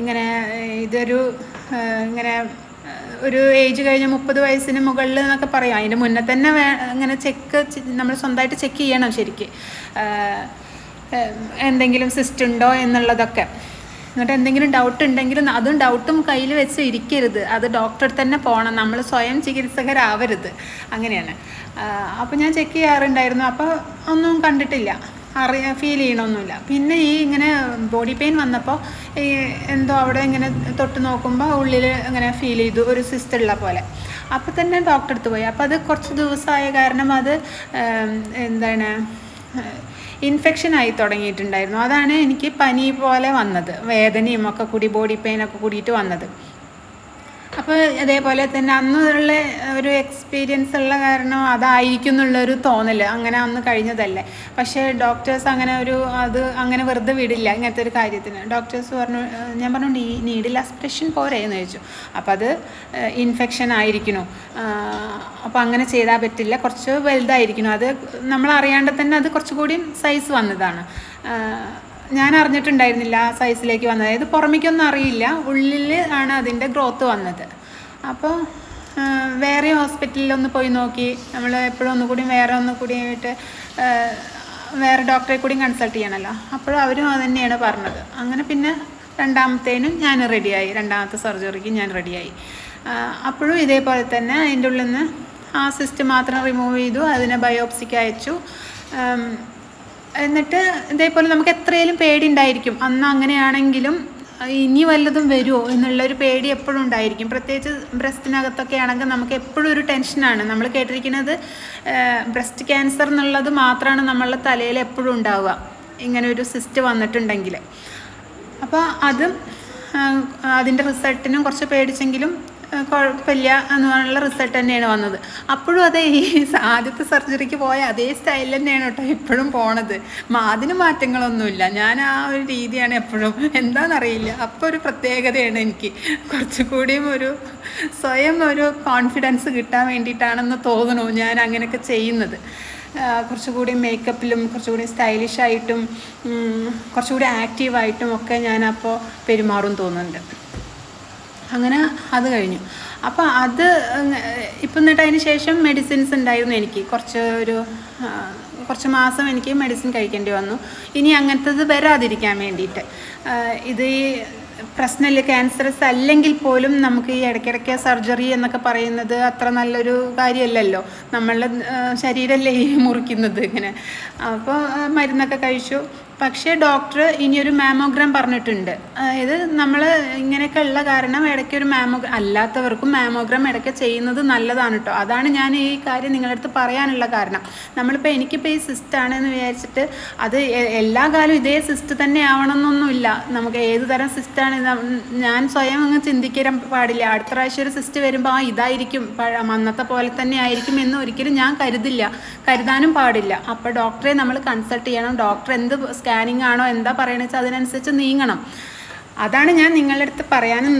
ഇങ്ങനെ ഇതൊരു ഇങ്ങനെ ഒരു ഏജ് കഴിഞ്ഞ് മുപ്പത് വയസ്സിന് മുകളിൽ എന്നൊക്കെ പറയാം. അതിന്റെ മുന്നേ തന്നെ വേ ഇങ്ങനെ ചെക്ക് നമ്മൾ സ്വന്തമായിട്ട് ചെക്ക് ചെയ്യണം ശരിക്ക്. എന്തെങ്കിലും സിസ്റ്റ് ഉണ്ടോ എന്നുള്ളതൊക്കെ. എന്നിട്ട് എന്തെങ്കിലും ഡൗട്ട് ഉണ്ടെങ്കിലും അതും ഡൗട്ടും കയ്യിൽ വെച്ച് ഇരിക്കരുത്. അത് ഡോക്ടർ തന്നെ പോകണം നമ്മൾ സ്വയം ചികിത്സകരാവരുത്. അങ്ങനെയാണ്. അപ്പോൾ ഞാൻ ചെക്ക് ചെയ്യാറുണ്ടായിരുന്നു. അപ്പോൾ ഒന്നും കണ്ടിട്ടില്ല. അറിയാ ഫീൽ ചെയ്യണമൊന്നുമില്ല. പിന്നെ ഈ ഇങ്ങനെ ബോഡി പെയിൻ വന്നപ്പോൾ ഈ എന്തോ അവിടെ ഇങ്ങനെ തൊട്ട് നോക്കുമ്പോൾ ഉള്ളിൽ ഇങ്ങനെ ഫീൽ ചെയ്തു ഒരു സിസ്റ്റ് ഉള്ള പോലെ. അപ്പോൾ തന്നെ ഡോക്ടർ അടുത്ത് പോയി. അപ്പോൾ അത് കുറച്ച് ദിവസമായ കാരണം അത് എന്താണ് ഇൻഫെക്ഷൻ ആയി തുടങ്ങിയിട്ടുണ്ടായിരുന്നു. അതാണ് എനിക്ക് പനി പോലെ വന്നത്. വേദനയും ഒക്കെ കൂടി ബോഡി പെയിനൊക്കെ കൂടിയിട്ട് വന്നത്. അപ്പോൾ അതേപോലെ തന്നെ അന്നുള്ള ഒരു എക്സ്പീരിയൻസ് ഉള്ള കാരണം അതായിരിക്കും എന്നുള്ളൊരു തോന്നൽ അങ്ങനെ അന്ന് കഴിഞ്ഞതല്ലേ. പക്ഷേ ഡോക്ടേഴ്സ് അങ്ങനെ ഒരു അത് അങ്ങനെ വെറുതെ വിടില്ല ഇങ്ങനത്തെ ഒരു കാര്യത്തിന്. ഡോക്ടേഴ്സ് പറഞ്ഞു ഞാൻ പറഞ്ഞു നീഡിൽ അസ്പ്രഷൻ പോരെ എന്ന് ചോദിച്ചു. അപ്പം അത് ഇൻഫെക്ഷൻ ആയിരിക്കണു അപ്പോൾ അങ്ങനെ ചെയ്താൽ പറ്റില്ല. കുറച്ച് വലുതായിരിക്കണം അത് നമ്മൾ അറിയാണ്ട് തന്നെ അത് കുറച്ചുകൂടി സൈസ് വന്നതാണ്. ഞാൻ അറിഞ്ഞിട്ടുണ്ടായിരുന്നില്ല ആ സൈസിലേക്ക് വന്നത്. അതായത് പുറമേക്കൊന്നും അറിയില്ല. ഉള്ളിൽ ആണ് അതിന്റെ ഗ്രോത്ത് വന്നത്. അപ്പോൾ വേറെ ഹോസ്പിറ്റലിൽ ഒന്ന് പോയി നോക്കി. നമ്മൾ എപ്പോഴും ഒന്നുകൂടി വേറെ ഒന്നുകൂടി ആയിട്ട് വേറെ ഡോക്ടറെ കൂടി കൺസൾട്ട് ചെയ്യണമല്ലോ അപ്പോഴും അവരും അത് തന്നെയാണ് പറഞ്ഞത്. അങ്ങനെ പിന്നെ രണ്ടാമത്തേനും ഞാൻ റെഡിയായി രണ്ടാമത്തെ സർജറിക്ക് ഞാൻ റെഡിയായി അപ്പോഴും ഇതേപോലെ തന്നെ അതിന്റെ ഉള്ളിൽ നിന്ന് ആ സിസ്റ്റ് മാത്രം റിമൂവ് ചെയ്തു. അതിനെ ബയോപ്സിക്ക് അയച്ചു. എന്നിട്ട് ഇതേപോലെ നമുക്ക് എത്രയും പേടി ഉണ്ടായിരിക്കും അന്ന് അങ്ങനെയാണെങ്കിലും ഇനി വല്ലതും വരുമോ എന്നുള്ളൊരു പേടി എപ്പോഴും ഉണ്ടായിരിക്കും. പ്രത്യേകിച്ച് ബ്രസ്റ്റിനകത്തൊക്കെ ആണെങ്കിൽ നമുക്ക് എപ്പോഴും ഒരു ടെൻഷനാണ്. നമ്മൾ കേട്ടിരിക്കുന്നത് ബ്രസ്റ്റ് ക്യാൻസർ എന്നുള്ളത് മാത്രമാണ് നമ്മളുടെ തലയിൽ എപ്പോഴും ഉണ്ടാവുക. ഇങ്ങനെ ഒരു സിസ്റ്റ് വന്നിട്ടുണ്ടെങ്കിൽ. അപ്പോൾ അതും അതിന്റെ റിസൾട്ടിനും കുറച്ച് പേടിച്ചെങ്കിലും കുഴപ്പമില്ല എന്ന് പറഞ്ഞുള്ള റിസൾട്ട് തന്നെയാണ് വന്നത്. അപ്പോഴും അതേ ഈ ആദ്യത്തെ സർജറിക്ക് പോയ അതേ സ്റ്റൈൽ തന്നെയാണ് കേട്ടോ ഇപ്പോഴും പോണത്. അതിന് മാറ്റങ്ങളൊന്നുമില്ല. ഞാൻ ആ ഒരു രീതിയാണ് എപ്പോഴും. എന്താണെന്നറിയില്ല അപ്പോൾ ഒരു പ്രത്യേകതയാണ് എനിക്ക്. കുറച്ചുകൂടിയും ഒരു സ്വയം ഒരു കോൺഫിഡൻസ് കിട്ടാൻ വേണ്ടിയിട്ടാണെന്ന് തോന്നുന്നു ഞാൻ അങ്ങനെയൊക്കെ ചെയ്യുന്നത്. കുറച്ചുകൂടി മേക്കപ്പിലും കുറച്ചുകൂടി സ്റ്റൈലിഷായിട്ടും കുറച്ചുകൂടി ആക്റ്റീവായിട്ടും ഒക്കെ ഞാനപ്പോൾ പെരുമാറും തോന്നുന്നുണ്ട്. അങ്ങനെ അത് കഴിഞ്ഞു. അപ്പോൾ അത് ഇപ്പം എന്നിട്ട് അതിന് ശേഷം മെഡിസിൻസ് ഉണ്ടായിരുന്നു എനിക്ക്. കുറച്ച് ഒരു കുറച്ച് മാസം എനിക്ക് മെഡിസിൻ കഴിക്കേണ്ടി വന്നു. ഇനി അങ്ങനത്തത് വരാതിരിക്കാൻ വേണ്ടിയിട്ട്. ഇത് ഈ പ്രശ്നമില്ല ക്യാൻസറസ് അല്ലെങ്കിൽ പോലും നമുക്ക് ഈ ഇടയ്ക്കിടയ്ക്ക് സർജറി എന്നൊക്കെ പറയുന്നത് അത്ര നല്ലൊരു കാര്യമല്ലല്ലോ. നമ്മളുടെ ശരീരമല്ലേ മുറിക്കുന്നത് ഇങ്ങനെ. അപ്പോൾ മരുന്നൊക്കെ കഴിച്ചു. പക്ഷേ ഡോക്ടർ ഇനിയൊരു മാമോഗ്രാം പറഞ്ഞിട്ടുണ്ട്. അതായത് നമ്മൾ ഇങ്ങനെയൊക്കെ ഉള്ള കാരണം ഇടയ്ക്ക് ഒരു മാമോഗ്രാം അല്ലാത്തവർക്കും മാമോഗ്രാം ഇടയ്ക്ക് ചെയ്യുന്നത് നല്ലതാണ് കേട്ടോ അതാണ് ഞാൻ ഈ കാര്യം നിങ്ങളുടെ അടുത്ത് പറയാനുള്ള കാരണം. നമ്മളിപ്പോൾ എനിക്കിപ്പോൾ ഈ സിസ്റ്റാണ് എന്ന് വിചാരിച്ചിട്ട് അത് എല്ലാ കാലവും ഇതേ സിസ്റ്റ് തന്നെ ആവണമെന്നൊന്നുമില്ല നമുക്ക് ഏത് തരം സിസ്റ്റാണ് ഞാൻ സ്വയം അങ്ങ് ചിന്തിക്കാൻ പാടില്ല. അടുത്ത പ്രാവശ്യം ഒരു സിസ്റ്റ് വരുമ്പോൾ ആ ഇതായിരിക്കും. അന്നത്തെ പോലെ തന്നെ ആയിരിക്കും എന്ന് ഒരിക്കലും ഞാൻ കരുതില്ല. കരുതാനും പാടില്ല. അപ്പോൾ ഡോക്ടറെ നമ്മൾ കൺസൾട്ട് ചെയ്യണം. ഡോക്ടർ എന്ത് സ്കാനിങ് ആണോ എന്താ പറയണത് വെച്ചാൽ അതിനനുസരിച്ച് നീങ്ങണം. അതാണ് ഞാൻ നിങ്ങളുടെ അടുത്ത് പറയാനും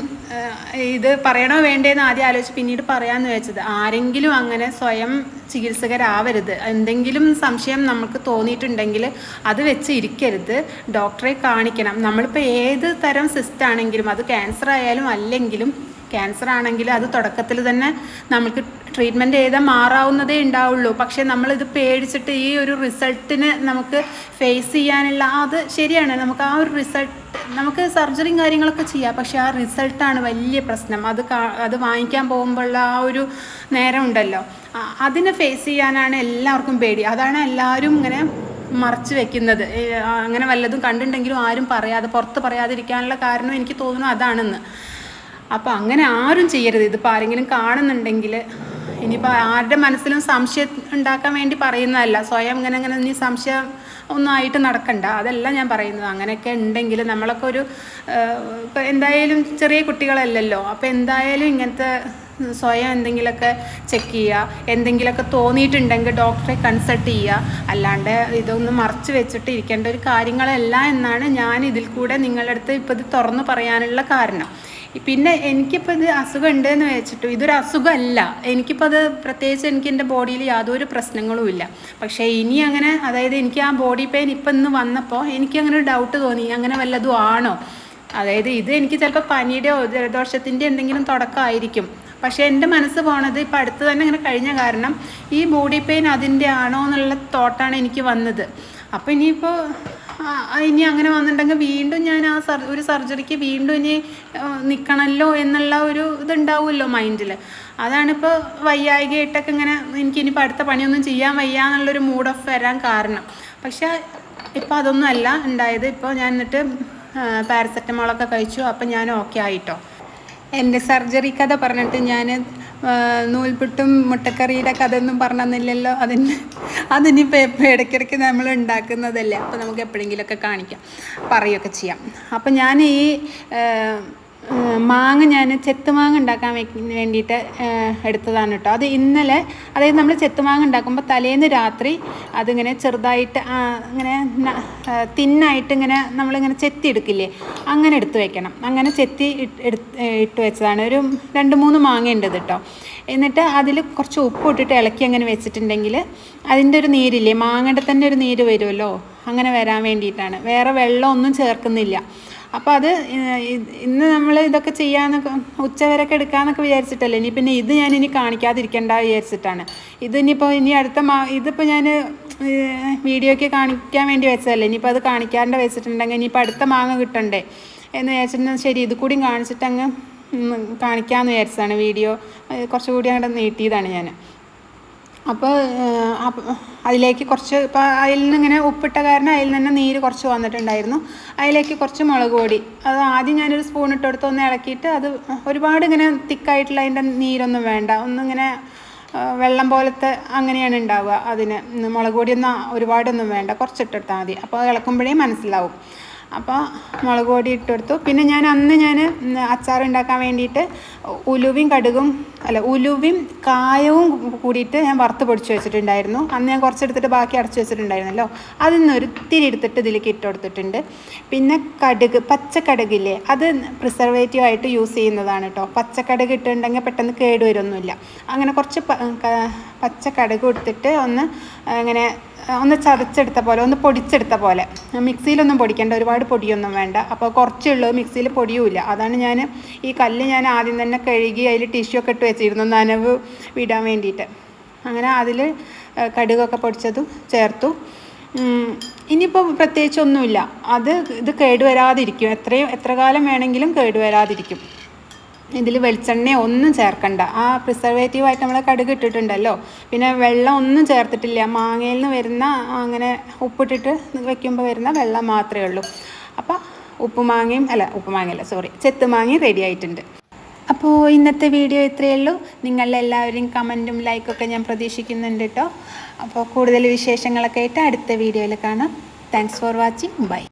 ഇത് പറയണോ വേണ്ടേന്ന് ആദ്യം ആലോചിച്ച് പിന്നീട് പറയാമെന്ന് വെച്ചത്. ആരെങ്കിലും അങ്ങനെ സ്വയം ചികിത്സകരാവരുത്. എന്തെങ്കിലും സംശയം നമുക്ക് തോന്നിയിട്ടുണ്ടെങ്കിൽ അത് വെച്ച് ഇരിക്കരുത്. ഡോക്ടറെ കാണിക്കണം. നമ്മളിപ്പോൾ ഏത് തരം സിസ്റ്റ് ആണെങ്കിലും അത് ക്യാൻസർ ആയാലും അല്ലെങ്കിലും ക്യാൻസർ ആണെങ്കിൽ അത് തുടക്കത്തിൽ തന്നെ നമുക്ക് ട്രീറ്റ്മെന്റ് ചെയ്താൽ മാറാവുന്നതേ ഉണ്ടാവുള്ളൂ. പക്ഷേ നമ്മളിത് പേടിച്ചിട്ട് ഈ ഒരു റിസൾട്ടിന് നമുക്ക് ഫേസ് ചെയ്യാനുള്ള അത് ശരിയാണ്. നമുക്ക് ആ ഒരു റിസൾട്ട് നമുക്ക് സർജറിയും കാര്യങ്ങളൊക്കെ ചെയ്യാം. പക്ഷേ ആ റിസൾട്ടാണ് വലിയ പ്രശ്നം. അത് അത് വാങ്ങിക്കാൻ പോകുമ്പോഴുള്ള ആ ഒരു നേരം ഉണ്ടല്ലോ. അതിനെ ഫേസ് ചെയ്യാനാണ് എല്ലാവർക്കും പേടി. അതാണ് എല്ലാവരും ഇങ്ങനെ മറച്ചു വെക്കുന്നത്. അങ്ങനെ വല്ലതും കണ്ടിട്ടുണ്ടെങ്കിലും ആരും പറയാതെ പുറത്ത് പറയാതിരിക്കാനുള്ള കാരണം എനിക്ക് തോന്നുന്നു അതാണെന്ന്. അപ്പോൾ അങ്ങനെ ആരും ചെയ്യരുത്. ഇതിപ്പോൾ ആരെങ്കിലും കാണുന്നുണ്ടെങ്കിൽ ഇനിയിപ്പോൾ ആരുടെ മനസ്സിലും സംശയം ഉണ്ടാക്കാൻ വേണ്ടി പറയുന്നതല്ല. സ്വയം ഇങ്ങനെ ഇങ്ങനെ ഇനി സംശയം ഒന്നും ആയിട്ട് നടക്കണ്ട. അതല്ല ഞാൻ പറയുന്നത്. അങ്ങനെയൊക്കെ ഉണ്ടെങ്കിൽ നമ്മളൊക്കെ ഒരു ഇപ്പം എന്തായാലും ചെറിയ കുട്ടികളല്ലല്ലോ. അപ്പോൾ എന്തായാലും ഇങ്ങനത്തെ സ്വയം എന്തെങ്കിലുമൊക്കെ ചെക്ക് ചെയ്യുക എന്തെങ്കിലുമൊക്കെ തോന്നിയിട്ടുണ്ടെങ്കിൽ ഡോക്ടറെ കൺസൾട്ട് ചെയ്യുക അല്ലാണ്ട് ഇതൊന്നും മറച്ചു വെച്ചിട്ട് ഇരിക്കേണ്ട ഒരു കാര്യങ്ങളല്ല എന്നാണ് ഞാൻ ഇതിൽ കൂടെ നിങ്ങളുടെ അടുത്ത് ഇപ്പോൾ ഇത് തുറന്നു പറയാനുള്ള കാരണം. പിന്നെ എനിക്കിപ്പോൾ ഇത് അസുഖം ഉണ്ടെന്ന് വെച്ചിട്ട് ഇതൊരു അസുഖമല്ല. എനിക്കിപ്പോൾ അത് പ്രത്യേകിച്ച് എനിക്ക് എന്റെ ബോഡിയിൽ യാതൊരു പ്രശ്നങ്ങളും ഇല്ല. പക്ഷേ ഇനി അങ്ങനെ അതായത് എനിക്ക് ആ ബോഡി പെയിൻ ഇപ്പം ഇന്ന് വന്നപ്പോൾ എനിക്ക് അങ്ങനെ ഒരു ഡൗട്ട് തോന്നി. അങ്ങനെ വല്ലതും ആണോ? അതായത് ഇത് എനിക്ക് ചിലപ്പോൾ പനിയുടെയോ ജലദോഷത്തിന്റെ എന്തെങ്കിലും തുടക്കമായിരിക്കും. പക്ഷേ എന്റെ മനസ്സ് പോണത് ഇപ്പം അടുത്ത് തന്നെ അങ്ങനെ കഴിഞ്ഞ കാരണം ഈ ബോഡി പെയിൻ അതിന്റെ ആണോ എന്നുള്ള തോട്ടാണ് എനിക്ക് വന്നത്. അപ്പോൾ ഇനിയിപ്പോൾ ഇനി അങ്ങനെ വന്നിട്ടുണ്ടെങ്കിൽ വീണ്ടും ഞാൻ ആ സർ ഒരു സർജറിക്ക് വീണ്ടും ഇനി നിൽക്കണമല്ലോ എന്നുള്ള ഒരു ഇതുണ്ടാവുമല്ലോ മൈൻഡിൽ. അതാണിപ്പോൾ വയ്യായികയായിട്ടൊക്കെ ഇങ്ങനെ എനിക്കിനിപ്പോൾ അടുത്ത പണിയൊന്നും ചെയ്യാൻ വയ്യ എന്നുള്ളൊരു മൂഡ് ഓഫ് വരാൻ കാരണം. പക്ഷേ ഇപ്പോൾ അതൊന്നും അല്ല ഉണ്ടായത്. ഇപ്പോൾ ഞാൻ എന്നിട്ട് പാരസെറ്റമോളൊക്കെ കഴിച്ചു. അപ്പം ഞാൻ ഓക്കെ ആയിട്ടോ. എന്റെ സർജറി കഥ പറഞ്ഞിട്ട് ഞാൻ നൂൽപുട്ടും മുട്ടക്കറിയുടെ കഥ ഒന്നും പറഞ്ഞില്ലല്ലോ അതിന് അതിനിപ്പോൾ എപ്പോൾ ഇടയ്ക്കിടയ്ക്ക് നമ്മൾ ഉണ്ടാക്കുന്നതല്ലേ? അപ്പോൾ നമുക്ക് എപ്പോഴെങ്കിലുമൊക്കെ കാണിക്കാം. പറയുകയൊക്കെ ചെയ്യാം. അപ്പം ഞാൻ ഈ മാങ്ങ ഞാൻ ചെത്തുമാങ്ങ ഉണ്ടാക്കാൻ വേണ്ടിയിട്ട് എടുത്തതാണ് കേട്ടോ. അത് ഇന്നലെ അതായത് നമ്മൾ ചെത്തുമാങ്ങ ഉണ്ടാക്കുമ്പോൾ തലേന്ന് രാത്രി അതിങ്ങനെ ചെറുതായിട്ട് ഇങ്ങനെ തിന്നായിട്ട് ഇങ്ങനെ നമ്മളിങ്ങനെ ചെത്തി എടുക്കില്ലേ അങ്ങനെ എടുത്തു വെക്കണം. അങ്ങനെ ചെത്തി ഇട്ട് വെച്ചതാണ്. ഒരു രണ്ട് മൂന്ന് മാങ്ങ ഉണ്ട് കേട്ടോ. എന്നിട്ട് അതിൽ കുറച്ച് ഉപ്പ് ഇട്ടിട്ട് ഇളക്കി അങ്ങനെ വെച്ചിട്ടുണ്ടെങ്കിൽ അതിന്റെ ഒരു നീരില്ലേ മാങ്ങയുടെ തന്നെ ഒരു നീര് വരുമല്ലോ അങ്ങനെ വരാൻ വേണ്ടിയിട്ടാണ്. വേറെ വെള്ളമൊന്നും ചേർക്കുന്നില്ല. അപ്പോൾ അത് ഇന്ന് നമ്മൾ ഇതൊക്കെ ചെയ്യാന്നൊക്കെ ഉച്ചവരൊക്കെ എടുക്കാമെന്നൊക്കെ വിചാരിച്ചിട്ടല്ലേ? ഇനി പിന്നെ ഇത് ഞാൻ ഇനി കാണിക്കാതിരിക്കേണ്ട വിചാരിച്ചിട്ടാണ്. ഇത് ഇനിയിപ്പോൾ ഇനി അടുത്ത മാ ഇതിപ്പോൾ ഞാൻ വീഡിയോയ്ക്ക് കാണിക്കാൻ വേണ്ടി വെച്ചതല്ലേ? ഇനിയിപ്പോൾ അത് കാണിക്കാണ്ട് വെച്ചിട്ടുണ്ടെങ്കിൽ ഇനിയിപ്പോൾ അടുത്ത മാങ്ങ കിട്ടണ്ടേ? എന്ന് വിചാരിച്ചിട്ടുണ്ടെങ്കിൽ ശരി ഇത് കൂടി കാണിച്ചിട്ടങ്ങ് കാണിക്കാമെന്ന് വിചാരിച്ചതാണ് വീഡിയോ. കുറച്ചുകൂടി അങ്ങോട്ട് നീട്ടിയതാണ് ഞാൻ അപ്പോൾ അതിലേക്ക് കുറച്ച് ഇപ്പോൾ അതിൽ നിന്ന് ഇങ്ങനെ ഉപ്പിട്ട കാരണം അതിൽ നിന്ന് നീര് കുറച്ച് വന്നിട്ടുണ്ടായിരുന്നു. അതിലേക്ക് കുറച്ച് മുളക് പൊടി. അത് ആദ്യം ഞാനൊരു സ്പൂൺ ഇട്ടെടുത്ത് ഒന്ന് ഇളക്കിയിട്ട് അത് ഒരുപാട് ഇങ്ങനെ തിക്കായിട്ടുള്ള അതിന്റെ നീരൊന്നും വേണ്ട. ഒന്നിങ്ങനെ വെള്ളം പോലത്തെ അങ്ങനെയാണ് ഉണ്ടാവുക അതിന്. മുളക് പൊടിയൊന്നും ഒരുപാടൊന്നും വേണ്ട. കുറച്ചിട്ടെടുത്താൽ മതി. അപ്പോൾ ഇളക്കുമ്പോഴേ മനസ്സിലാവും. അപ്പോൾ മുളക് പൊടി ഇട്ടെടുത്തു പിന്നെ ഞാൻ അന്ന് ഞാൻ അച്ചാർ ഉണ്ടാക്കാൻ വേണ്ടിയിട്ട് ഉലുവയും കടുകും അല്ല ഉലുവയും കായവും കൂടിയിട്ട് ഞാൻ വറുത്ത് പൊടിച്ച് വെച്ചിട്ടുണ്ടായിരുന്നു. അന്ന് ഞാൻ കുറച്ചെടുത്തിട്ട് ബാക്കി അടച്ചു വെച്ചിട്ടുണ്ടായിരുന്നല്ലോ. അതിൽ നിന്ന് എടുത്തിട്ട് ഇതിലേക്ക് ഇട്ട് കൊടുത്തിട്ടുണ്ട്. പിന്നെ കടുക് പച്ചക്കടുകില്ലേ അത് പ്രിസർവേറ്റീവ് ആയിട്ട് യൂസ് ചെയ്യുന്നതാണ് കേട്ടോ പച്ചക്കടുക് ഇട്ടുണ്ടെങ്കിൽ പെട്ടെന്ന് കേടുവരൊന്നുമില്ല അങ്ങനെ കുറച്ച് പച്ചക്കടുക് എടുത്തിട്ട് ഒന്ന് ഇങ്ങനെ ഒന്ന് ചതച്ചെടുത്ത പോലെ ഒന്ന് പൊടിച്ചെടുത്ത പോലെ. മിക്സിയിലൊന്നും പൊടിക്കേണ്ട ഒരുപാട് പൊടിയൊന്നും വേണ്ട. അപ്പോൾ കുറച്ചേ ഉള്ളൂ മിക്സിയിൽ പൊടിയുമില്ല അതാണ് ഞാൻ ഈ കല്ല് ഞാൻ ആദ്യം തന്നെ കഴുകി അതിൽ ടിഷ്യൂ ഒക്കെ ഇട്ട് വെച്ചിരുന്നു നനവ് വിടാൻ വേണ്ടിയിട്ട്. അങ്ങനെ അതിൽ കടുകൊക്കെ പൊടിച്ചതും ചേർത്തു. ഇനിയിപ്പോൾ പ്രത്യേകിച്ചൊന്നുമില്ല. അത് ഇത് കേടുവരാതിരിക്കും. എത്രയും എത്ര കാലം വേണമെങ്കിലും കേടുവരാതിരിക്കും. ഇതിൽ വെളിച്ചെണ്ണ ഒന്നും ചേർക്കണ്ട. ആ പ്രിസർവേറ്റീവായിട്ട് നമ്മൾ കടുക് ഇട്ടിട്ടുണ്ടല്ലോ. പിന്നെ വെള്ളം ഒന്നും ചേർത്തിട്ടില്ല. മാങ്ങയിൽ നിന്ന് വരുന്ന അങ്ങനെ ഉപ്പിട്ടിട്ട് വെക്കുമ്പോൾ വരുന്ന വെള്ളം മാത്രമേ ഉള്ളൂ. അപ്പോൾ ഉപ്പുമാങ്ങയും അല്ല ഉപ്പുമാങ്ങയല്ല സോറി ചെത്തുമാങ്ങയും റെഡി ആയിട്ടുണ്ട്. അപ്പോൾ ഇന്നത്തെ വീഡിയോ ഇത്രയേ ഉള്ളൂ. നിങ്ങളെല്ലാവരും കമന്റും ലൈക്കൊക്കെ ഞാൻ പ്രതീക്ഷിക്കുന്നുണ്ട് കേട്ടോ അപ്പോൾ കൂടുതൽ വിശേഷങ്ങളൊക്കെ ആയിട്ട് അടുത്ത വീഡിയോയിൽ കാണാം. Thanks for watching bye